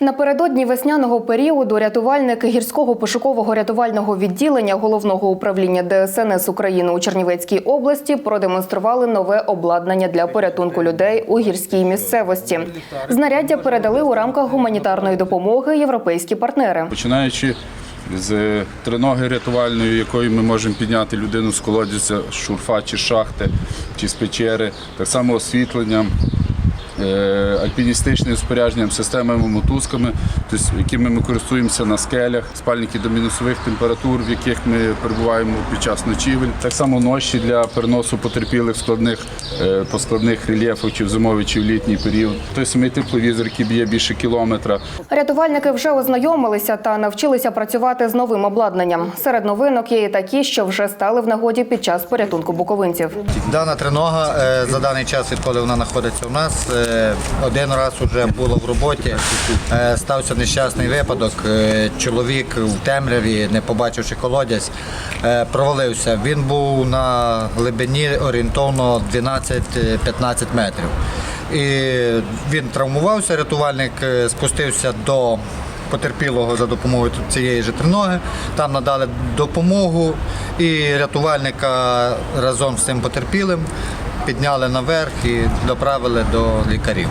Напередодні весняного періоду рятувальники гірського пошукового рятувального відділення головного управління ДСНС України у Чернівецькій області продемонстрували нове обладнання для порятунку людей у гірській місцевості. Знаряддя передали у рамках гуманітарної допомоги європейські партнери. Починаючи з триноги рятувальної, якою ми можемо підняти людину з колодязя, з шурфа чи шахти, чи з печери, так само освітленням, е, альпіністичним спорядженням, системами мотузками, тобто, якими ми користуємося на скелях, спальники до мінусових температур, в яких ми перебуваємо під час ночівель. Так само ноші для переносу потерпілих складних е, по складних рельєфах, чи в зимовий, чи в літній період. Той самий тепловізор, який б'є більше кілометра. Рятувальники вже ознайомилися та навчилися працювати з новим обладнанням. Серед новинок є і такі, що вже стали в нагоді під час порятунку буковинців. Дана тринога е, за даний час, відколи вона знаходиться у нас, е, один раз вже було в роботі. Е, Стався нещасний випадок. Е, Чоловік в темряві, не побачивши колодязь, е, провалився. Він був на глибині орієнтовно 12-15 метрів. І він травмувався, рятувальник спустився до потерпілого за допомогою цієї ж триноги. Там надали допомогу і рятувальника разом з цим потерпілим підняли наверх і доправили до лікарів.